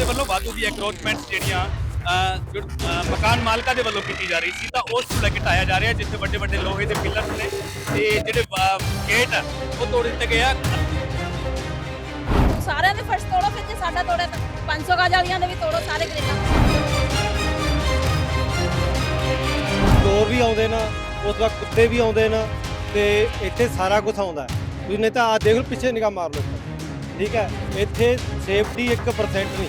ਦੇ ਵੱਲੋਂ ਵਾਧੂ ਦੀ ਐਕਰੋਚਮੈਂਟਸ ਜਿਹੜੀਆਂ ਮਕਾਨ ਮਾਲਕਾਂ ਦੇ ਵੱਲੋਂ ਕੀਤੀ ਜਾ ਰਹੀ ਸੀ ਤਾਂ ਉਸ ਨੂੰ ਲੈ ਕੇ ਢਾਇਆ ਜਾ ਰਿਹਾ ਜਿੱਥੇ ਵੱਡੇ ਵੱਡੇ ਲੋਹੇ ਦੇ ਪਿੱਲਰ ਨੇ ਤੇ ਜਿਹੜੇ ਗੇਟ ਆ ਉਹ ਤੋੜ ਦਿੱਤੇ ਗਏ ਆ। ਸਾਰਿਆਂ ਦੇ ਫਰਸ਼ ਤੋੜੋ ਫਿਰ ਜੇ ਸਾਡਾ ਤੋੜਿਆ ਤਾਂ 500 ਗਜ ਵਾਲੀਆਂ ਦੇ ਵੀ ਤੋੜੋ ਸਾਰੇ ਗ੍ਰਿਲਾਂ ਚੋਰ ਵੀ ਆਉਂਦੇ ਨੇ ਉਸ ਤੋਂ ਬਾਅਦ ਕੁੱਤੇ ਵੀ ਆਉਂਦੇ ਨੇ ਤੇ ਇੱਥੇ ਸਾਰਾ ਕੁਝ ਆਉਂਦਾ ਤੁਸੀਂ ਨਹੀਂ ਤਾਂ ਆ ਦੇਖ ਲਓ ਪਿੱਛੇ ਨਿਗਾਹ ਮਾਰ ਲਓ। ਠੀਕ ਹੈ ਇੱਥੇ ਸੇਫਟੀ 1% ਨਹੀਂ।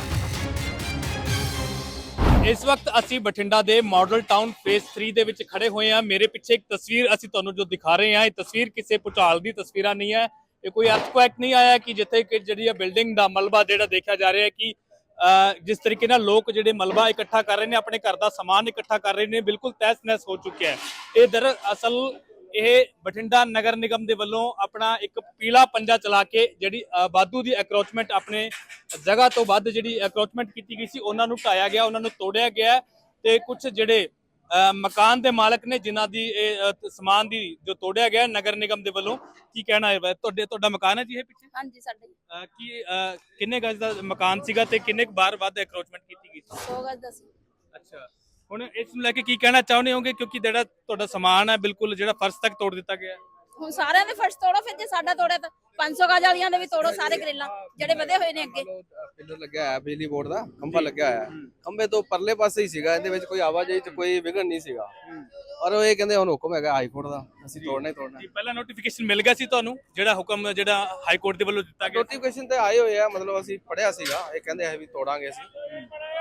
ਇਸ ਵਕਤ ਅਸੀਂ ਬਠਿੰਡਾ ਦੇ ਮਾਡਲ ਟਾਊਨ ਫੇਸ 3 ਦੇ ਵਿੱਚ ਖੜੇ ਹੋਏ ਹਾਂ। ਮੇਰੇ ਪਿੱਛੇ ਇੱਕ ਤਸਵੀਰ ਅਸੀਂ ਤੁਹਾਨੂੰ ਜੋ ਦਿਖਾ ਰਹੇ ਹਾਂ ਇਹ ਤਸਵੀਰ ਕਿਸੇ ਭੂਚਾਲ ਦੀ ਤਸਵੀਰਾਂ ਨਹੀਂ ਹੈ। ਇਹ ਕੋਈ ਅਰਥਕੁਐਕ ਨਹੀਂ ਆਇਆ ਕਿ ਜਿੱਥੇ ਕਿ ਜਿਹੜੀ ਆ ਬਿਲਡਿੰਗ ਦਾ ਮਲਬਾ ਜਿਹੜਾ ਦੇਖਿਆ ਜਾ ਰਿਹਾ ਹੈ ਕਿ ਅਹ, ਜਿਸ ਤਰੀਕੇ ਨਾਲ ਲੋਕ ਜਿਹੜੇ ਮਲਬਾ ਇਕੱਠਾ ਕਰ ਰਹੇ ਨੇ ਆਪਣੇ ਘਰ ਦਾ ਸਮਾਨ ਇਕੱਠਾ ਕਰ ਰਹੇ ਨੇ ਬਿਲਕੁਲ ਤਹਿਸ-ਨਹਿਸ ਹੋ ਚੁੱਕਿਆ ਹੈ। ਇਹ ਦਰ ਅਸਲ ਇਹ ਬਠਿੰਡਾ ਨਗਰ ਨਿਗਮ ਦੇ ਵੱਲੋਂ ਆਪਣਾ ਇੱਕ ਪੀਲਾ ਪੰਜਾ ਚਲਾ ਕੇ ਜਿਹੜੀ ਵਾਧੂ ਦੀ ਐਕਰੋਚਮੈਂਟ ਆਪਣੇ ਜਗ੍ਹਾ ਤੋਂ ਵੱਧ ਜਿਹੜੀ ਐਕਰੋਚਮੈਂਟ ਕੀਤੀ ਗਈ ਸੀ ਉਹਨਾਂ ਨੂੰ ਢਾਇਆ ਗਿਆ ਉਹਨਾਂ ਨੂੰ ਤੋੜਿਆ ਗਿਆ ਤੇ ਕੁਝ ਜਿਹੜੇ ਮਕਾਨ ਦੇ ਮਾਲਕ ਨੇ ਜਿਨ੍ਹਾਂ ਦੀ ਇਹ ਸਮਾਨ ਦੀ ਜੋ ਤੋੜਿਆ ਗਿਆ ਨਗਰ ਨਿਗਮ ਦੇ ਵੱਲੋਂ ਕੀ ਕਹਿਣਾ ਹੈ? ਤੁਹਾਡੇ ਤੁਹਾਡਾ ਮਕਾਨ ਹੈ ਜੀ ਇਹ ਪਿੱਛੇ? ਹਾਂਜੀ ਸਾਡੇ। ਕੀ ਕਿੰਨੇ ਗਜ ਦਾ ਮਕਾਨ ਸੀਗਾ ਤੇ ਕਿੰਨੇ ਕੁ ਵਾਰ ਵੱਧ ਐਕਰੋਚਮੈਂਟ ਕੀਤੀ ਗਈ ਸੀ? 100 ਗਜ ਦਾ ਸੀ। ਅੱਛਾ। ਹੁਣ ਇਸ ਨੂੰ ਲੈ ਕੇ ਕੀ ਕਹਿਣਾ ਚਾਹੁੰਦੇ ਹੋਗੇ? ਕਿਉਂਕਿ ਜਿਹੜਾ ਤੁਹਾਡਾ ਸਮਾਨ ਹੈ, ਬਿਲਕੁਲ ਜਿਹੜਾ ਫਰਸ਼ ਤੱਕ ਤੋੜ ਦਿੱਤਾ ਗਿਆ ਹੈ। ਹੁਣ ਸਾਰਿਆਂ ਦੇ ਫਰਸ਼ ਤੋੜੋ ਫਿਰ ਜੇ ਸਾਡਾ ਤੋੜਿਆ ਤਾਂ 500 ਗਜ ਵਾਲੀਆਂ ਦੇ ਵੀ ਤੋੜੋ ਸਾਰੇ ਗ੍ਰਿਲਾਂ ਜਿਹੜੇ ਵਧੇ ਹੋਏ ਨੇ ਅੱਗੇ। ਪਿੱਲਰ ਲੱਗਿਆ ਹੋਇਆ ਬਿਜਲੀ ਬੋਰਡ ਦਾ ਖੰਭਾ ਲੱਗਿਆ ਹੋਇਆ। ਖੰਭੇ ਤੋਂ ਪਰਲੇ ਪਾਸੇ ਹੀ ਸੀਗਾ ਇਹਦੇ ਵਿੱਚ ਕੋਈ ਆਵਾਜਾਈ ਚ ਕੋਈ ਵਿਘਨ ਨਹੀਂ ਸੀਗਾ। ਪਰ ਉਹ ਇਹ ਕਹਿੰਦੇ ਹੁਣ ਹੁਕਮ ਹੈਗਾ ਹਾਈ ਕੋਰਟ ਦਾ ਅਸੀਂ ਤੋੜਨਾ ਹੀ ਤੋੜਨਾ। ਜੀ ਪਹਿਲਾਂ ਨੋਟੀਫਿਕੇਸ਼ਨ ਮਿਲ ਗਿਆ ਸੀ ਤੁਹਾਨੂੰ ਜਿਹੜਾ ਹੁਕਮ ਜਿਹੜਾ ਹਾਈ ਕੋਰਟ ਦੇ ਵੱਲੋਂ ਦਿੱਤਾ ਗਿਆ? ਨੋਟੀਫਿਕੇਸ਼ਨ ਤੇ ਆਏ ਹੋਏ ਆ ਮਤਲਬ ਅਸੀਂ ਪੜਿਆ ਸੀਗਾ ਇਹ ਕਹਿੰਦੇ ਆ ਵੀ ਤੋੜਾਂਗੇ ਅਸੀਂ।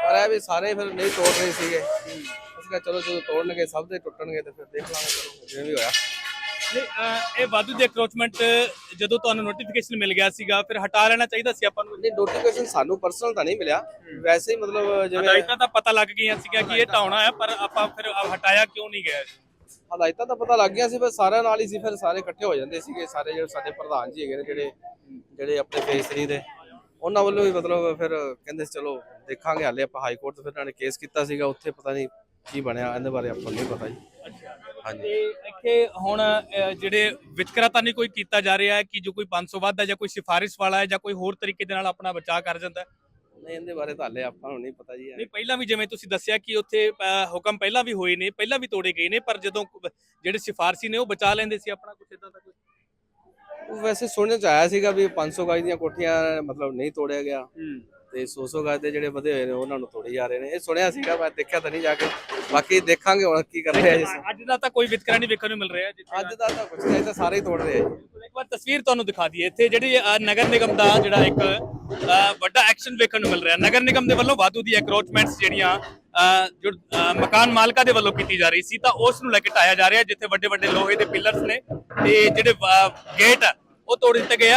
ਪਰ ਇਹ ਵੀ ਸਾਰੇ ਫਿਰ ਨਹੀਂ ਤੋੜ ਰਹੇ ਸੀਗੇ। ਅਸੀਂ ਕਿਹਾ ਚਲੋ ਜਦੋਂ ਤੋੜਨਗੇ ਸਭ ਦੇ ਟੁੱਟਣਗੇ ਤੇ ਫਿਰ ਦੇਖ ਲਾਂਗੇ ਜਿਵੇਂ ਵੀ ਹੋਇਆ। ਇਹ ਵਾਧੂ ਦੇ ਅਕਰੋਚਮੈਂਟ ਜਦੋਂ ਤੁਹਾਨੂੰ ਨੋਟੀਫਿਕੇਸ਼ਨ ਮਿਲ ਗਿਆ ਸੀਗਾ ਫਿਰ ਹਟਾ ਲੈਣਾ ਚਾਹੀਦਾ ਸੀ ਆਪਾਂ ਨੂੰ? ਨਹੀਂ ਨੋਟੀਫਿਕੇਸ਼ਨ ਸਾਨੂੰ ਪਰਸਨਲ ਤਾਂ ਨਹੀਂ ਮਿਲਿਆ। ਵੈਸੇ ਹੀ ਮਤਲਬ ਜਿਵੇਂ ਹਦਾਇਤਾਂ ਤਾਂ ਪਤਾ ਲੱਗ ਗਈਆਂ ਸੀਗਾ ਕਿ ਇਹ ਢਾਉਣਾ ਹੈ ਪਰ ਆਪਾਂ ਫਿਰ ਹਟਾਇਆ ਕਿਉਂ ਨਹੀਂ ਗਿਆ? ਹਦਾਇਤਾਂ ਤਾਂ ਪਤਾ ਲੱਗ ਗਿਆ ਸੀ ਪਰ ਸਾਰਿਆਂ ਨਾਲ ਹੀ ਸੀ ਫਿਰ ਸਾਰੇ ਇਕੱਠੇ ਹੋ ਜਾਂਦੇ ਸੀਗੇ। ਸਾਰੇ ਜਿਹੜੇ ਸਾਡੇ ਪ੍ਰਧਾਨ ਜੀ ਹੈਗੇ ਨੇ ਜਿਹੜੇ ਜਿਹੜੇ ਆਪਣੇ ਫੇਸ 3 ਦੇ ਉਹਨਾਂ ਵੱਲੋਂ ਵੀ ਮਤਲਬ ਫਿਰ ਕਹਿੰਦੇ ਚਲੋ ਦੇਖਾਂਗੇ ਹਾਲੇ ਆਪਾਂ ਹਾਈ ਕੋਰਟ ਤੋਂ ਫਿਰ ਇਹਨਾਂ ਨੇ ਕੇਸ ਕੀਤਾ ਸੀਗਾ ਉੱਥੇ ਪਤਾ ਨਹੀਂ ਕੀ ਬਣਿਆ ਇਹਦੇ ਬਾਰੇ ਆਪਾਂ ਨੂੰ ਨਹੀਂ ਪਤਾ ਜੀ। ਹਾਂਜੀ। ਇੱਥੇ ਹੁਣ ਅਹ, ਜਿਹੜੇ ਵਿਤਕਰਾ ਤਾਂ ਨਹੀਂ ਕੋਈ ਕੀਤਾ ਜਾ ਰਿਹਾ ਹੈ ਕਿ ਜੋ ਕੋਈ 500 ਵੱਧ ਹੈ ਜਾਂ ਕੋਈ ਸਿਫਾਰਿਸ਼ ਵਾਲਾ ਹੈ ਜਾਂ ਕੋਈ ਹੋਰ ਤਰੀਕੇ ਦੇ ਨਾਲ ਆਪਣਾ ਬਚਾਅ ਕਰ ਜਾਂਦਾ ਹੈ? ਨਹੀਂ ਇਹਦੇ ਬਾਰੇ ਤਾਂ ਹਾਲੇ ਆਪਾਂ ਨੂੰ ਨਹੀਂ ਪਤਾ ਜੀ। ਨਹੀਂ ਪਹਿਲਾਂ ਵੀ ਜਿਵੇਂ ਤੁਸੀਂ ਦੱਸਿਆ ਕਿ ਉੱਥੇ ਅਹ, ਹੁਕਮ ਪਹਿਲਾਂ ਵੀ ਹੋਏ ਨੇ ਪਹਿਲਾਂ ਵੀ ਤੋੜੇ ਗਏ ਨੇ ਪਰ ਜਦੋਂ ਕੁ- ਜਿਹੜੇ ਸਿਫਾਰਸ਼ੀ ਨੇ ਉਹ ਬਚਾ ਲੈਂਦੇ ਸੀ ਆਪਣਾ ਕੁਝ ਇਦਾਂ ਦਾ ਕੁਝ ਉਹ ਵੈਸੇ ਸੁਣਨ ਚ ਆਇਆ ਸੀਗਾ ਵੀ 500 ਗਜ ਦੀਆਂ ਕੋਠੀਆਂ ਮਤਲਬ ਨਹੀਂ ਤੋੜਿਆ ਗਿਆ। ਤੇ 100 ਗਜ ਦੇ ਜਿਹੜੇ ਵਧੇ ਹੋਏ ਨੇ ਉਹਨਾਂ ਨੂੰ ਤੋੜੇ ਜਾ ਰਹੇ ਨੇ। ਇਹ ਸੁਣਿਆ ਸੀਗਾ ਮੈਂ ਦੇਖਿਆ ਤਾਂ ਨਹੀਂ ਜਾ ਕੇ। ਬਾਕੀ ਦੇਖਾਂਗੇ ਹੁਣ ਕੀ ਕਰ ਰਿਹਾ ਜੀ ਅੱਜ ਦਾ ਤਾਂ ਕੋਈ ਵਿਤਕਰਾ ਨਹੀਂ ਵੇਖਣ ਨੂੰ ਮਿਲ ਰਿਹਾ ਜਿੱਥੇ ਅੱਜ ਦਾ ਤਾਂ ਕੁਝ ਨਹੀਂ ਤਾਂ ਸਾਰੇ ਹੀ ਤੋੜ ਰਹੇ ਆ ਜੀ। ਇੱਕ ਵਾਰ ਤਸਵੀਰ ਤੁਹਾਨੂੰ ਦਿਖਾ ਦਈਏ। ਇੱਥੇ ਜਿਹੜੀ ਨਗਰ ਨਿਗਮ ਦਾ ਜਿਹੜਾ ਇੱਕ ਵੱਡਾ ਐਕਸ਼ਨ ਵੇਖਣ ਨੂੰ ਮਿਲ ਰਿਹਾ। ਨਗਰ ਨਿਗਮ ਦੇ ਵੱਲੋਂ ਵਾਧੂ ਦੀ ਐਕਰੋਚਮੈਂਟਸ ਜਿਹੜੀਆਂ ਜੋ ਮਕਾਨ ਮਾਲਕਾਂ ਦੇ ਵੱਲੋਂ ਕੀਤੀ ਜਾ ਰਹੀ ਸੀ ਤਾਂ ਉਸ ਨੂੰ ਲੈ ਕੇ ਢਾਇਆ ਜਾ ਰਿਹਾ ਜਿੱਥੇ ਵੱਡੇ ਵੱਡੇ ਲੋਹੇ ਦੇ ਪਿੱਲਰਸ ਨੇ ਤੇ ਜਿਹੜੇ ਗੇਟ ਆ ਉਹ ਤੋੜ ਦਿੱਤੇ ਗਏ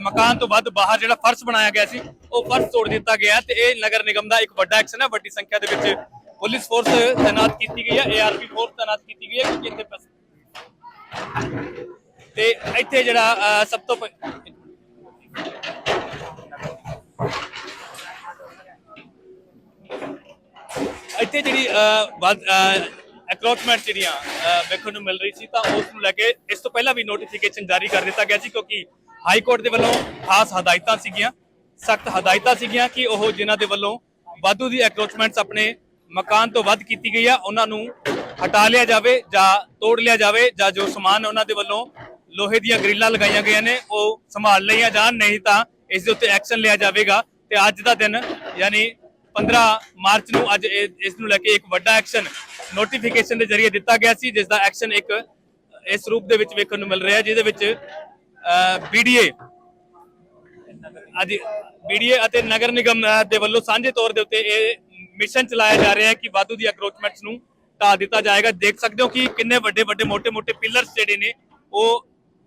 ਮਕਾਨ ਤੋਂ ਵੱਧ ਬਾਹਰ ਜਿਹੜਾ ਫਰਸ਼ ਬਣਾਇਆ ਗਿਆ ਸੀ, ਉਹ ਫਰਸ਼ ਤੋੜ ਦਿੱਤਾ ਗਿਆ ਤੇ ਇਹ ਨਗਰ ਨਿਗਮ ਦਾ ਇੱਕ ਵੱਡਾ ਐਕਸ਼ਨ ਹੈ। ਵੱਡੀ ਸੰਖਿਆ ਦੇ ਵਿੱਚ ਪੁਲਿਸ ਫੋਰਸ ਤਾਇਨਾਤ ਕੀਤੀ ਗਈ ਹੈ। ਏਆਰਪੀ ਫੋਰਸ ਤਾਇਨਾਤ ਕੀਤੀ ਗਈ ਹੈ ਕਿਉਂਕਿ ਇੱਥੇ ਤੇ ਇੱਥੇ ਜਿਹੜਾ ਸਭ ਤੋਂ ਇੱਥੇ ਜਿਹੜੀ ਅਕਰੋਚਮੈਂਟ ਜਿਹੜੀਆਂ ਵੇਖਣ ਨੂੰ ਮਿਲ ਰਹੀ ਸੀ, ਤਾਂ ਉਸ ਨੂੰ ਲੈ ਕੇ ਇਸ ਤੋਂ ਪਹਿਲਾਂ ਵੀ ਨੋਟੀਫਿਕੇਸ਼ਨ ਜਾਰੀ ਕਰ ਦਿੱਤਾ ਗਿਆ ਸੀ, ਕਿਉਂਕਿ ਹਾਈ ਕੋਰਟ ਦੇ ਵੱਲੋਂ ਖਾਸ ਹਦਾਇਤਾਂ ਸੀਗੀਆਂ, ਸਖਤ ਹਦਾਇਤਾਂ ਸੀਗੀਆਂ ਕਿ ਉਹ ਜਿਨ੍ਹਾਂ ਦੇ ਵੱਲੋਂ ਵਾਧੂ ਦੀ ਅਕਰੋਚਮੈਂਟਸ ਆਪਣੇ ਮਕਾਨ ਤੋਂ ਵੱਧ ਕੀਤੀ ਗਈ ਆ, ਉਹਨਾਂ ਨੂੰ ਹਟਾ ਲਿਆ ਜਾਵੇ ਜਾਂ ਤੋੜ ਲਿਆ ਜਾਵੇ, ਜਾਂ ਜੋ ਸਮਾਨ ਉਹਨਾਂ ਦੇ ਵੱਲੋਂ ਲੋਹੇ ਦੀਆਂ ਗ੍ਰਿਲਾਂ ਲਗਾਈਆਂ ਗਈਆਂ ਨੇ, ਉਹ ਸੰਭਾਲ ਲਈਆਂ ਜਾਣ, ਨਹੀਂ ਤਾਂ ਇਸ ਦੇ ਉੱਤੇ ਐਕਸ਼ਨ ਲਿਆ ਜਾਵੇਗਾ। ਤੇ ਅੱਜ ਦਾ ਦਿਨ, ਯਾਨੀ 15 ਮਾਰਚ ਨੂੰ ਅੱਜ ਇਸ ਨੂੰ ਲੈ ਕੇ ਇੱਕ ਵੱਡਾ ਐਕਸ਼ਨ ਨੋਟੀਫਿਕੇਸ਼ਨ ਦੇ ਜ਼ਰੀਏ ਦਿੱਤਾ ਗਿਆ ਸੀ ਜਿਸ ਦਾ ਐਕਸ਼ਨ ਇੱਕ ਇਸ ਰੂਪ ਦੇ ਵਿੱਚ ਵੇਖਣ ਨੂੰ ਮਿਲ ਰਿਹਾ ਜਿਹਦੇ ਵਿੱਚ ਬੀਡੀਏ ਅੱਜ ਬੀਡੀਏ ਅਤੇ ਨਗਰ ਨਿਗਮ ਦੇ ਵੱਲੋਂ ਸਾਂਝੇ ਤੌਰ ਦੇ ਉੱਤੇ ਇਹ ਮਿਸ਼ਨ ਚਲਾਇਆ ਜਾ ਰਿਹਾ ਹੈ ਕਿ ਵਾਧੂ ਦੀ ਅਕਰੋਚਮੈਂਟਸ ਨੂੰ ਢਾ ਦਿੱਤਾ ਜਾਏਗਾ। ਦੇਖ ਸਕਦੇ ਹੋ ਕਿ ਕਿੰਨੇ ਵੱਡੇ ਵੱਡੇ, ਮੋਟੇ ਮੋਟੇ ਪਿਲਰਸ ਜਿਹੜੇ ਨੇ, ਉਹ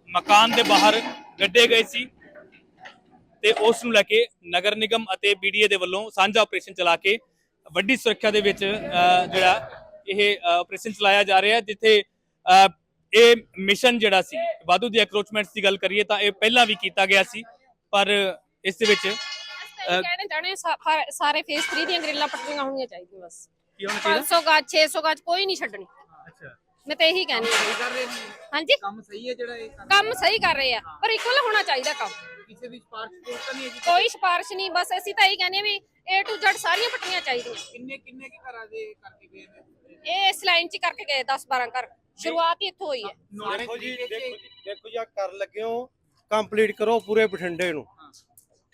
ਮਕਾਨ ਦੇ ਬਾਹਰ ਗੱਡੇ ਗਏ ਸੀ ਤੇ ਉਸ ਨੂੰ ਲੈ ਕੇ ਨਗਰ ਨਿਗਮ ਅਤੇ ਬੀਡੀਏ ਦੇ ਵੱਲੋਂ ਸਾਂਝਾ ਆਪਰੇਸ਼ਨ ਚਲਾ ਕੇ ਵੱਡੀ ਸੁਰੱਖਿਆ ਦੇ ਵਿੱਚ ਜਿਹੜਾ ਇਹ ਆਪਰੇਸ਼ਨ ਚਲਾਇਆ ਜਾ ਰਿਹਾ ਜਿੱਥੇ ਇਹ ਮਿਸ਼ਨ ਜਿਹੜਾ ਸੀ ਵਾਧੂ ਦੀ ਅਕਰੋਚਮੈਂਟਸ ਦੀ ਗੱਲ ਕਰੀਏ ਤਾਂ ਇਹ ਪਹਿਲਾਂ ਵੀ ਕੀਤਾ ਗਿਆ ਸੀ ਪਰ ਇਸ ਦੇ ਵਿੱਚ ਕਹਿਣੇ ਚਾਹਣੇ ਸਾਰੇ ਫੇਸ 3 ਦੀਆਂ ਗ੍ਰਿਲਾਂ ਪੱਟੀਆਂ ਹੋਣੀਆਂ ਚਾਹੀਦੀਆਂ ਬਸ। ਕੀ ਹੋਣਾ ਚਾਹੀਦਾ? 500 ਗਾਜ 600 ਗਾਜ ਕੋਈ ਨਹੀਂ ਛੱਡਣੀ। ਅੱਛਾ। ਮੈਂ ਤਾਂ ਇਹੀ ਕਹਿੰਦੀ ਹਾਂ। ਹਾਂਜੀ? ਕੰਮ ਸਹੀ ਹੈ ਜਿਹੜਾ ਇਹ ਕੰਮ? ਕੰਮ ਸਹੀ ਕਰ ਰਹੇ ਆ ਪਰ ਇਕੁਅਲ ਹੋਣਾ ਚਾਹੀਦਾ ਕੰਮ। ਕਿਸੇ ਦੀ ਸਪਾਰਸ਼ ਤਾਂ ਨਹੀਂ ਹੈ ਜੀ ਕੋਈ ਸਿਫਾਰਿਸ਼ ਨਹੀਂ ਬਸ ਅਸੀਂ ਤਾਂ ਇਹੀ ਕਹਿੰਦੇ ਆ ਵੀ A to Z ਸਾਰੀਆਂ ਪੱਟੀਆਂ ਚਾਹੀਦੀਆਂ। ਕਿੰਨੇ ਕਿੰਨੇ ਕੀ ਘਰਾਂ ਦੇ ਕਰਕੇ ਗਏ ਨੇ? ਇਹ ਇਸ ਲਾਈਨ 'ਚ ਕਰਕੇ ਗਏ 10 12 ਘਰ। ਸ਼ੁਰੂਆਤ ਹੀ ਇੱਥੋਂ ਹੋਈ ਹੈ। ਦੇਖੋ ਜੀ ਦੇਖੋ ਜੀ ਦੇਖੋ ਜੀ ਆਹ ਕਰ ਲੱਗੇ ਹੋ ਕੰਪਲੀਟ ਕਰੋ ਪੂਰੇ ਬਠਿੰਡੇ ਨੂੰ।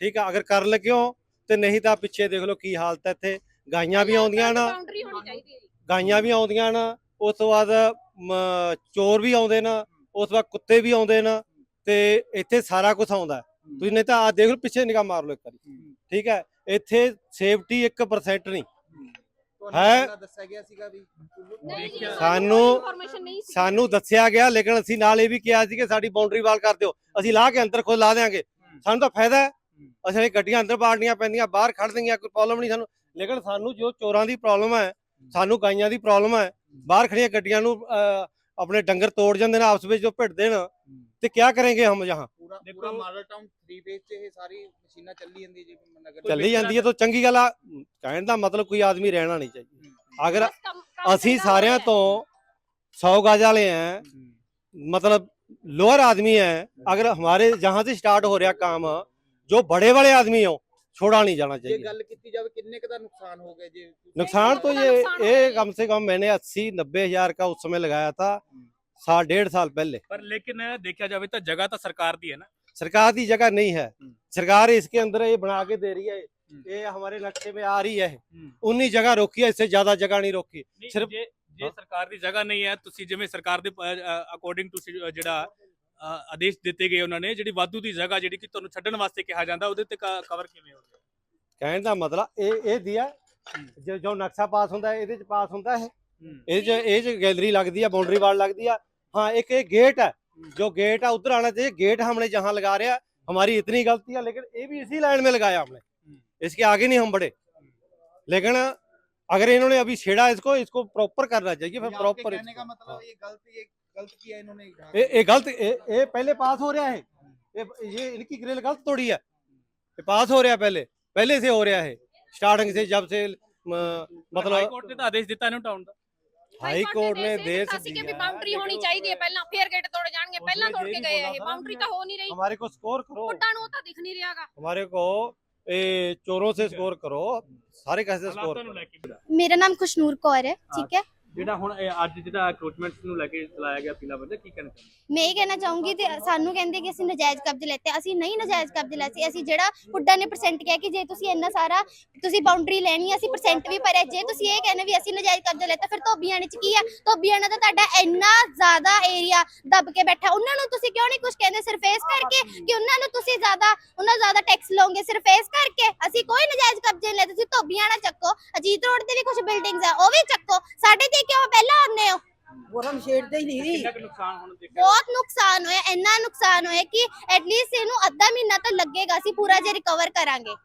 ਠੀਕ ਆ ਅਗਰ ਕਰ ਲੱਗੇ ਹੋ ਤੇ ਨਹੀਂ ਤਾਂ ਪਿੱਛੇ ਦੇਖ ਲਓ ਕੀ ਹਾਲਤ ਹੈ ਇੱਥੇ। ਗਾਈਆਂ ਵੀ ਆਉਂਦੀਆਂ ਨਾ ਬਾਉਂਡਰੀ ਹੋਣੀ ਚਾਹੀਦੀ ਹੈ ਜੀ। ਗਾਈਆਂ ਵੀ ਆਉਂਦੀਆਂ ਨਾ ਉਸ ਤੋਂ ਬਾਅਦ ਮ, ਚੋਰ ਵੀ ਆਉਂਦੇ ਨਾ ਉਸ ਤੋਂ ਬਾਅਦ ਕੁੱਤੇ ਵੀ ਆਉਂਦੇ ਨਾ ਤੇ ਇੱਥੇ ਸਾਰਾ ਕੁਝ ਆਉਂਦਾ ਹੈ। ਤੁਸੀਂ ਨਹੀਂ ਤਾਂ ਆ ਦੇਖ ਲਓ ਪਿੱਛੇ ਨਿਗਾਹ ਮਾਰ ਲਓ ਇੱਕ ਵਾਰੀ। ਠੀਕ ਹੈ ਇੱਥੇ ਸੇਫਟੀ 1% ਨਹੀਂ। ਹੈ। ਪਹਿਲਾਂ ਦੱਸਿਆ ਗਿਆ ਸੀਗਾ ਵੀ ਨਹੀਂ ਜੀ, ਸਾਨੂੰ- ਇਨਫੋਰਮੇਸ਼ਨ ਨਹੀਂ ਸੀ। ਸਾਨੂੰ ਦੱਸਿਆ ਗਿਆ ਲੇਕਿਨ ਅਸੀਂ ਨਾਲ ਇਹ ਵੀ ਕਿਹਾ ਸੀ ਕਿ ਸਾਡੀ ਬਾਉਂਡਰੀ ਵਾਲ ਕਰ ਦਿਓ। ਅਸੀਂ ਲਾ ਕੇ ਅੰਦਰ ਖੁਦ ਲਾ ਦੇਾਂਗੇ ਸਾਨੂੰ ਤਾਂ ਫਾਇਦਾ ਹੈ। ਅਸੀਂ ਗੱਡੀਆਂ ਅੰਦਰ ਬਾੜਨੀਆਂ ਪੈਂਦੀਆਂ ਬਾਹਰ ਖੜ ਦਿੰਦੀਆਂ ਕੋਈ ਪ੍ਰੋਬਲਮ ਨਹੀਂ ਸਾਨੂੰ। ਲੇਕਿਨ ਸਾਨੂੰ ਜੋ ਚੋਰਾਂ ਦੀ ਪ੍ਰੋਬਲਮ ਹੈ ਸਾਨੂੰ ਗਾਈਆਂ ਦੀ ਪ੍ਰੋਬਲਮ ਹੈ ਬਾਹਰ ਖੜੀਆਂ ਗੱਡੀਆਂ ਨੂੰ ਅਹ, ਆਪਣੇ ਡੰਗਰ ਤੋੜ ਜਾਂਦੇ ਨੇ ਆਪਸ ਵਿੱਚ ਜੋ ਭਿੜਦੇ ਨੇ ਤੇ ਕੀ ਕਰਾਂਗੇ ਹਮ ਜਹਾਂ ਪੂਰਾ ਪੂਰਾ ਮਾਡਲ ਟਾਊਨ 3 ਫੇਸ 'ਚ ਇਹ ਸਾਰੀ ਮਸ਼ੀਨਾਂ ਚੱਲੀ ਜਾਂਦੀ ਜੀ ਨਗਰ ਚੱਲੀ ਜਾਂਦੀ ਹੈ ਤਾਂ ਚੰਗੀ ਗੱਲ ਆ ਕਹਿਣ ਦਾ ਮਤਲਬ ਕੋਈ ਆਦਮੀ ਰਹਿਣਾ ਨਹੀਂ ਚਾਹੀਦਾ ਅਗਰ ਬਸ ਕੰਮ- ਕੰਮ ਅਸੀਂ ਚੰਗਾ ਹੋ ਸਾਰਿਆਂ ਰਿਹਾ। ਤੋਂ 100 गज वाले हैं मतलब लोअर आदमी है अगर हमारे जहां से स्टार्ट हो रहा काम जो बड़े वाले आदमी हो छोड़ा नहीं जाना ਜੇ चाहिए ਗੱਲ ਕੀਤੀ ਜਾਵੇ ਕਿੰਨੇ ਕ ਦਾ ਨੁਕਸਾਨ ਹੋ ਗਿਆ ਜੀ नुकसान तो बहुत ये बड़ा नुकसान ये हो गया कम से कम मैंने अस्सी नब्बे हजार का उस समय लगाया था साल डेढ़ साल पहले ਪਰ ਲੇਕਿਨ ਦੇਖਿਆ ਜਾਵੇ ਤਾਂ ਜਗ੍ਹਾ ਤਾਂ ਸਰਕਾਰ ਦੀ ਹੈ ਨਾ सरकार की जगह नहीं है हम्म। सरकार इसके अंदर ये बना के दे रही है हम्म। ये हमारे नक्शे में आ रही है उन्नी जगह रोकी है इससे ज्यादा जगह नहीं रोकी ਨਹੀਂ, ਸਿਰਫ- ਜੇ ਜੇ ਸਰਕਾਰ ਦੀ ਜਗ੍ਹਾ ਨਹੀਂ ਹੈ ਤੁਸੀਂ ਜਿਵੇਂ ਸਰਕਾਰ ਦੇ ਅਕੋਰਡਿੰਗ ਟੂ ਜਿਹੜਾ ਅ, ਆਦੇਸ਼ ਦਿੱਤੇ ਗਏ ਉਹਨਾਂ ਨੇ ਜਿਹੜੀ ਵਾਧੂ ਦੀ ਜਗ੍ਹਾ ਜਿਹੜੀ ਕਿ ਤੁਹਾਨੂੰ ਛੱਡਣ ਵਾਸਤੇ ਕਿਹਾ ਜਾਂਦਾ ਉਹਦੇ ਤੇ ਕਵਰ ਕਿਵੇਂ ਹੋ ਗਿਆ ਕਹਿਣ ਦਾ ਮਤਲਬ ਇਹ ਇਹ ਦਿਆ ਜੋ ਜੋ ਨਕਸ਼ਾ ਪਾਸ ਹੁੰਦਾ ਹੈ ਇਹਦੇ ਚ ਪਾਸ ਹੁੰਦਾ ਹੈ ਇਹ ਚ ਇਹ ਚ गैलरी लगती है बाउंड्री वाल लगती है हाँ एक एक गेट है जो गेट है उधर आना चाहिए गेट हमने जहाँ लगा रहे हैं हमारी इतनी गलती है लेकिन ये भी इसी लाइन में लगाया हमने इसके आगे नहीं हम बढ़े लेकिन अगर इन्होंने अभी छेड़ा इसको इसको प्रॉपर करना चाहिए फिर प्रॉपर कहने का मतलब ये गलत ये गलत किया इन्होंने ये ये गलत ये ये पहले पास हो रहा है ये ये इनकी ग्रिल गलत तोड़ी है ये पास हो रहा है पहले पहले से हो रहा है स्टार्टिंग से जब से म, ਮਤਲਬ ਹਾਈ मतलब ਕੋਰਟ ਨੇ ਤਾਂ ਆਦੇਸ਼ ਦਿੱਤਾ ਇਹਨੂੰ ਟਾਊਨ ਦਾ हाई कोर्ट ने ਦੇ देश ਦਿੱਤਾ ਸੀ ਕਿ ਵੀ दिया ਬਾਉਂਡਰੀ ਹੋਣੀ ਚਾਹੀਦੀ ਹੈ ਪਹਿਲਾਂ ਫੇਰ ਗੇਟ ਤੋੜੇ ਜਾਣਗੇ उसमें ਪਹਿਲਾਂ ਤੋੜ यही ਕੇ ਗਏ बोला ਇਹ था ना ਬਾਉਂਡਰੀ हमने। ਤਾਂ ਹੋ ਨਹੀਂ ਰਹੀ हमारे को स्कोर करो ਪੁੱਟਾਂ ਨੂੰ ਉਹ ਤਾਂ ਦਿਖ ਨਹੀਂ ਰਿਹਾਗਾ हमारे को ए, चोरों से स्कोर करो सारे कैसे स्कोर ਹਾਲਾਤਾਂ ਨੂੰ ਲੈ ਕੇ ਮੇਰਾ ਨਾਮ ਖੁਸ਼ਨੂਰ ਕੌਰ ਹੈ ਠੀਕ ਹੈ ਜਿਹੜਾ ਹੁਣ ਇਹ ਅੱਜ ਜਿਹੜਾ ਅਕਰੋਚਮੈਂਟਸ ਨੂੰ ਲੈ ਕੇ ਚਲਾਇਆ ਗਿਆ ਪੀਲਾ ਬੰਦਾ ਕੀ ਕਹਿਣਾ ਚਾਹੁੰਦੇ ਮੈਂ ਇਹ ਕਹਿਣਾ ਚਾਹੂੰਗੀ ਤੇ ਸਾਨੂੰ ਕਹਿੰਦੇ ਕਿ ਅਸੀਂ ਨਜਾਇਜ਼ ਕਬਜ਼ੇ ਲੈਤੇ ਅਸੀਂ ਨਹੀਂ ਨਜਾਇਜ਼ ਕਬਜ਼ੇ ਲੈਤੇ ਅਸੀਂ ਜਿਹੜਾ ਹੁੱਡਾ ਨੇ ਪਰਸੈਂਟ ਕਿਹਾ ਕਿ ਜੇ ਤੁਸੀਂ ਇੰਨਾ ਸਾਰਾ ਤੁਸੀਂ ਬਾਉਂਡਰੀ ਲੈਣੀ ਹੈ, ਅਸੀਂ ਪਰਸੈਂਟ ਵੀ ਭਰਿਆ ਜੇ ਤੁਸੀਂ ਇਹ ਕਹਿੰਦੇ ਵੀ ਅਸੀਂ ਨਜਾਇਜ਼ ਕਬਜ਼ਾ ਲੈਤਾ ਫਿਰ ਧੋਬੀਆਣੇ ਚ ਕੀ ਆ? ਧੋਬੀਆਣਾ ਤਾਂ ਤੁਹਾਡਾ ਇੰਨਾ ਜ਼ਿਆਦਾ ਏਰੀਆ ਦੱਬ ਕੇ ਬੈਠਾ। ਉਹਨਾਂ ਨੂੰ ਤੁਸੀਂ ਕਿਉਂ ਨਹੀਂ ਕੁਝ ਕਹਿੰਦੇ? ਸਿਰਫ ਇਸ ਕਰਕੇ ਕਿ ਉਹਨਾਂ ਨੂੰ ਤੁਸੀਂ ਜ਼ਿਆਦਾ ਉਹਨਾਂ ਜ਼ਿਆਦਾ ਟੈਕਸ ਲਓਗੇ। ਸਿਰਫ ਇਸ ਕਰਕੇ ਅਸੀਂ ਕੋਈ ਨਜਾਇਜ਼ ਕਬਜ਼ੇ ਨਹੀਂ ਲੈਤੇ ਤੁਸੀਂ ਧੋਬੀਆਣਾ ਚੱਕੋ। ਅਜੀਤ ਰੋਡ ਤੇ ਵੀ ਕੁਝ ਬਿਲਡਿੰਗਸ ਆ ਉਹ ਵੀ ਚੱਕੋ। ਸਾਡੇ ਤੇ ਕਿਉਂ ਪਹਿਲਾਂ ਆਉਂਦੇ ਹੋ? ਹਮ ਛੇੜਦੇ ਹੀ ਨਹੀਂ। ਕਿੰਨਾ ਕੁ ਨੁਕਸਾਨ ਹੁਣ ਦੇਖਿਆ। ਬਹੁਤ ਨੁਕਸਾਨ ਹੋਇਆ ਇੰਨਾ ਨੁਕਸਾਨ ਹੋਇਆ ਕਿ ਐਟਲੀਸਟ ਇਹਨੂੰ ਅੱਧਾ ਮਹੀਨਾ ਤਾਂ ਲੱਗੇਗਾ ਅਸੀਂ ਪੂਰਾ ਜੇ ਰਿਕਵਰ ਕਰਾਂਗੇ।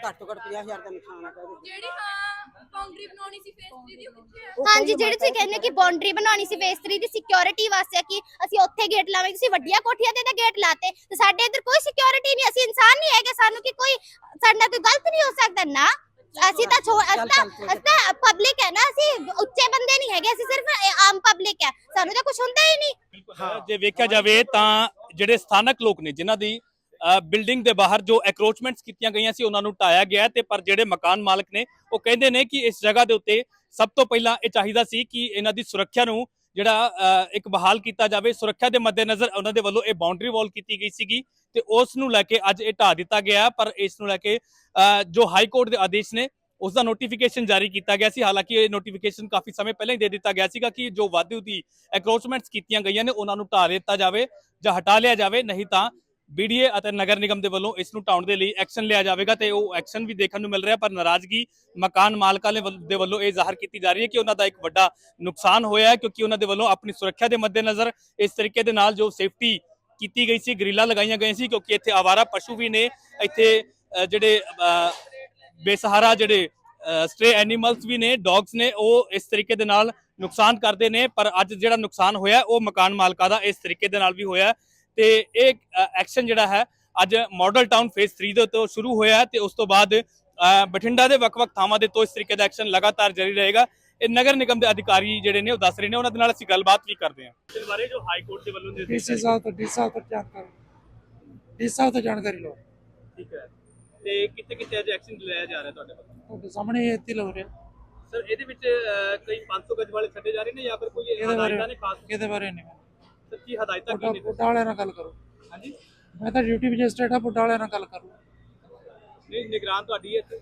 ਘੱਟ ਤੋਂ ਘੱਟ 50000 ਦਾ ਨੁਕਸਾਨ ਆ ਕਹਿੰਦੇ ਜਿਹੜੀ ਹਾਂ ਬਾਉਂਡਰੀ ਬਣਾਉਣੀ ਸੀ ਫੇਸ 3 ਦੀ ਉਹ ਕਿੱਥੇ ਹੈ ਹਾਂਜੀ ਜਿਹੜੇ ਤੁਸੀਂ ਕਹਿੰਦੇ ਕਿ ਬਾਉਂਡਰੀ ਬਣਾਉਣੀ ਸੀ ਫੇਸ 3 ਦੀ ਸਿਕਿਉਰਿਟੀ ਵਾਸਤੇ ਕਿ ਅਸੀਂ ਉੱਥੇ ਗੇਟ ਲਾਵਾਂਗੇ ਤੁਸੀਂ ਵੱਡੀਆਂ ਕੋਠੀਆਂ ਤੇ ਤਾਂ ਗੇਟ ਲਾਤੇ ਤੇ ਸਾਡੇ ਇੱਧਰ ਕੋਈ ਸਿਕਿਉਰਿਟੀ ਨਹੀਂ ਅਸੀਂ ਇਨਸਾਨ ਨਹੀਂ ਹੈਗੇ ਸਾਨੂੰ ਕਿ ਕੋਈ ਸਾਡੇ ਨਾਲ ਕੋਈ ਗਲਤ ਨਹੀਂ ਹੋ ਸਕਦਾ? ਨਾ। ਅਸੀਂ ਤਾਂ ਛੋ ਅਸੀਂ ਤਾਂ ਅਸੀਂ ਤਾਂ ਪਬਲਿਕ ਹੈ ਨਾ ਅਸੀਂ ਉੱਚੇ ਬੰਦੇ ਨਹੀਂ ਹੈਗੇ ਅਸੀਂ ਸਿਰਫ ਆਮ ਪਬਲਿਕ ਹੈ। ਸਾਨੂੰ ਤਾਂ ਕੁਝ ਹੁੰਦਾ ਹੀ ਨਹੀਂ। ਜੇ ਵੇਖਿਆ ਜਾਵੇ ਤਾਂ ਜਿਹੜੇ ਸਥਾਨਕ ਲੋਕ ਨੇ ਜਿਨ੍ਹਾਂ ਦੀ ਬਿਲਡਿੰਗ ਦੇ ਬਾਹਰ ਜੋ ਐਕਰੋਚਮੈਂਟਸ ਕੀਤੀਆਂ ਗਈਆਂ ਸੀ ਉਹਨਾਂ ਨੂੰ ਢਾਇਆ ਗਿਆ ਤੇ ਪਰ ਜਿਹੜੇ ਮਕਾਨ ਮਾਲਕ ਨੇ ਉਹ ਕਹਿੰਦੇ ਨੇ ਕਿ ਇਸ ਜਗ੍ਹਾ ਦੇ ਉੱਤੇ ਸਭ ਤੋਂ ਪਹਿਲਾਂ ਇਹ ਚਾਹੀਦਾ ਸੀ ਕਿ ਇਹਨਾਂ ਦੀ ਸੁਰੱਖਿਆ ਨੂੰ ਜਿਹੜਾ ਅ, ਇੱਕ ਬਹਾਲ ਕੀਤਾ ਜਾਵੇ। ਸੁਰੱਖਿਆ ਦੇ ਮੱਦੇਨਜ਼ਰ ਉਹਨਾਂ ਦੇ ਵੱਲੋਂ ਇਹ ਬਾਉਂਡਰੀ ਵਾਲ ਕੀਤੀ ਗਈ ਸੀਗੀ। ਤੇ ਉਸ ਨੂੰ ਲੈ ਕੇ ਅੱਜ ਇਹ ਢਾ ਦਿੱਤਾ ਗਿਆ ਪਰ ਇਸ ਨੂੰ ਲੈ ਕੇ ਜੋ ਹਾਈ ਕੋਰਟ ਦੇ ਆਦੇਸ਼ ਨੇ ਉਸ ਦਾ ਨੋਟੀਫਿਕੇਸ਼ਨ ਜਾਰੀ ਕੀਤਾ ਗਿਆ ਸੀ। ਹਾਲਾਂਕਿ ਇਹ ਨੋਟੀਫਿਕੇਸ਼ਨ ਕਾਫੀ ਸਮੇਂ ਪਹਿਲਾਂ ਹੀ ਦੇ ਦਿੱਤਾ ਗਿਆ ਸੀਗਾ ਕਿ ਜੋ ਵਾਧੂ ਦੀ ਐਕਰੋਚਮੈਂਟਸ ਕੀਤੀਆਂ ਗਈਆਂ ਨੇ, ਉਹਨਾਂ ਨੂੰ ਢਾ ਦਿੱਤਾ ਜਾਵੇ ਜਾਂ ਹਟਾ ਲਿਆ ਜਾਵੇ। ਨਹੀਂ ਤਾਂ ਬੀਡੀਏ ਅਤੇ ਨਗਰ ਨਿਗਮ ਦੇ ਵੱਲੋਂ ਇਸ ਨੂੰ ਢਾਉਣ ਦੇ ਲਈ ਐਕਸ਼ਨ ਲਿਆ ਜਾਵੇਗਾ ਤੇ ਉਹ ਐਕਸ਼ਨ ਵੀ ਦੇਖਣ ਨੂੰ ਮਿਲ ਰਿਹਾ, ਪਰ ਨਾਰਾਜ਼ਗੀ ਮਕਾਨ ਮਾਲਕਾਂ ਦੇ ਦੇ ਵੱਲੋਂ ਇਹ ਜ਼ਾਹਰ ਕੀਤੀ ਜਾ ਰਹੀ ਹੈ ਕਿ ਉਹਨਾਂ ਦਾ ਇੱਕ ਵੱਡਾ ਨੁਕਸਾਨ ਹੋਇਆ ਹੈ, ਕਿਉਂਕਿ ਉਹਨਾਂ ਦੇ ਵੱਲੋਂ ਆਪਣੀ ਸੁਰੱਖਿਆ ਦੇ ਮੱਦੇਨਜ਼ਰ ਇਸ ਤਰੀਕੇ ਦੇ ਨਾਲ ਜੋ ਸੇਫਟੀ ਕੀਤੀ ਗਈ ਸੀ, ਗ੍ਰਿਲਾਂ ਲਗਾਈਆਂ ਗਈਆਂ ਸੀ ਕਿਉਂਕਿ ਇੱਥੇ ਆਵਾਰਾ ਪਸ਼ੂ ਵੀ ਨੇ, ਇੱਥੇ ਜਿਹੜੇ ਬੇਸਹਾਰਾ ਜਿਹੜੇ ਸਟ੍ਰੇ ਐਨੀਮਲਸ ਵੀ ਨੇ ਡੌਗਸ ਨੇ, ਉਹ ਇਸ ਤਰੀਕੇ ਦੇ ਨਾਲ ਨੁਕਸਾਨ ਕਰਦੇ ਨੇ, ਪਰ ਅੱਜ ਜਿਹੜਾ ਨੁਕਸਾਨ ਹੋਇਆ, ਉਹ ਮਕਾਨ ਮਾਲਕਾਂ ਦਾ ਇਸ ਤਰੀਕੇ ਦੇ ਨਾਲ ਵੀ ਹੋਇਆ ਤੇ ਇਹ ਐਕਸ਼ਨ ਜਿਹੜਾ ਹੈ, ਅੱਜ ਮਾਡਲ ਟਾਊਨ ਫੇਸ 3 ਦੇ ਤੋਂ ਸ਼ੁਰੂ ਹੋਇਆ ਹੈ ਤੇ ਉਸ ਤੋਂ ਬਾਅਦ ਬਠਿੰਡਾ ਦੇ ਵੱਖ-ਵੱਖ ਥਾਵਾਂ ਦੇ ਤੋਂ ਇਸ ਤਰੀਕੇ ਦਾ ਐਕਸ਼ਨ ਲਗਾਤਾਰ ਜਾਰੀ ਰਹੇਗਾ। ਇਹ ਨਗਰ ਨਿਗਮ ਦੇ ਅਧਿਕਾਰੀ ਜਿਹੜੇ ਨੇ ਉਹ ਦੱਸ ਰਹੇ ਨੇ ਉਹਨਾਂ ਦੇ ਨਾਲ ਅਸੀਂ ਗੱਲਬਾਤ ਵੀ ਕਰਦੇ ਹਾਂ। ਇਸ ਬਾਰੇ ਜੋ ਹਾਈ ਕੋਰਟ ਦੇ ਵੱਲੋਂ ਡੀਸੀ ਸਾਹਿਬ ਤੋਂ ਡੀ ਸਾਹਿਬ ਤੋਂ ਜਾਣਕਾਰੀ। ਡੀ ਸਾਹਿਬ ਤੋਂ ਜਾਣਕਾਰੀ ਲਓ। ਠੀਕ ਹੈ। ਤੇ ਕਿੱਥੇ ਕਿੱਥੇ ਅੱਜ ਐਕਸ਼ਨ ਲਿਆ ਜਾ ਰਿਹਾ ਤੁਹਾਡੇ ਵੱਲੋਂ? ਤੁਹਾਡੇ ਸਾਹਮਣੇ ਇੱਥੇ ਹੀ ਲੱਗ ਰਿਹਾ। ਸਰ ਇਹਦੇ ਵਿੱਚ ਅਹ, ਕਈ 500 ਗਜ ਵਾਲੇ ਛੱਡੇ ਜਾ ਰਹੇ ਨੇ ਜਾਂ ਫਿਰ ਕੋਈ ਇਹਦੇ ਬਾਰੇ ਹਦਾਇਤਾਂ ਨੇ ਖਾਸ? ਇਹਦੇ ਬਾਰੇ ਨਹੀਂ। ਸੱਚੀ ਹਦਾਇਤਾਂ ਕੀ ਪੁੱਡਾ ਨੇ? ਪੁੱਡਾ ਵਾਲਿਆਂ ਨਾਲ ਗੱਲ ਕਰੋ। ਹਾਂਜੀ। ਮੈਂ ਤਾਂ ਡਿਊਟੀ ਮੈਜਿਸਟ੍ਰੇਟ ਆ ਪੁੱਡਾ ਵਾਲਿਆਂ ਨਾਲ ਗੱਲ ਕਰੋ। ਨਹੀਂ ਨਿਗਰਾਨ ਤੁਹਾਡੀ ਹੈ ਇੱਥੇ?